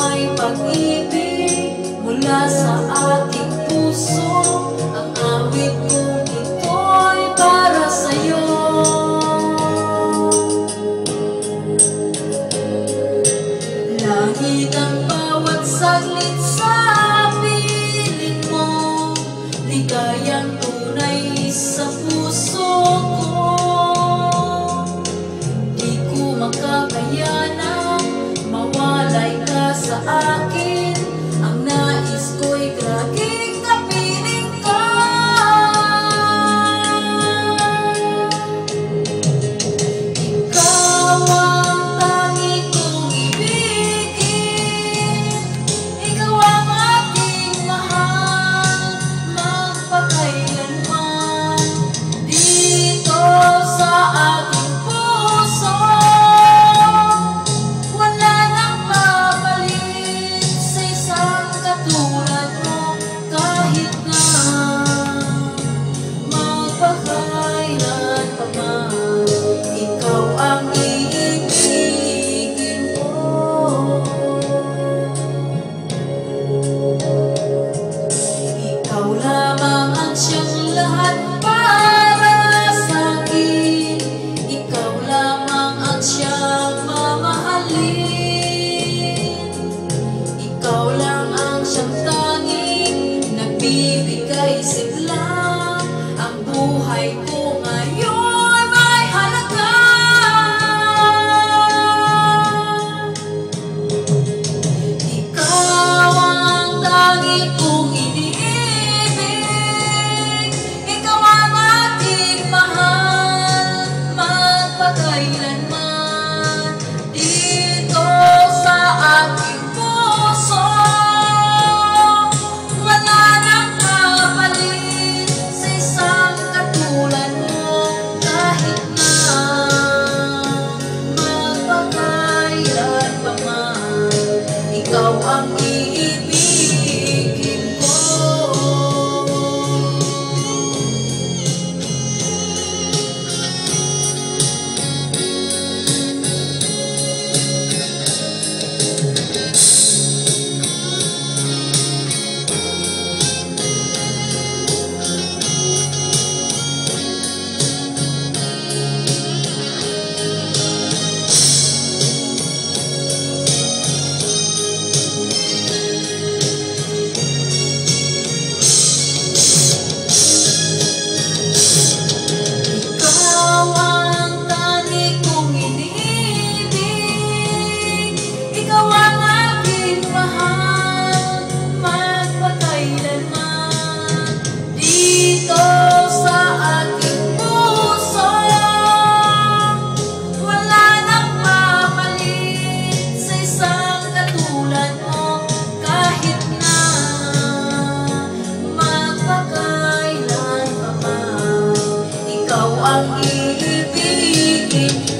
may pag-ibig mula sa ating puso. Ang awit kong uh, ang ibigin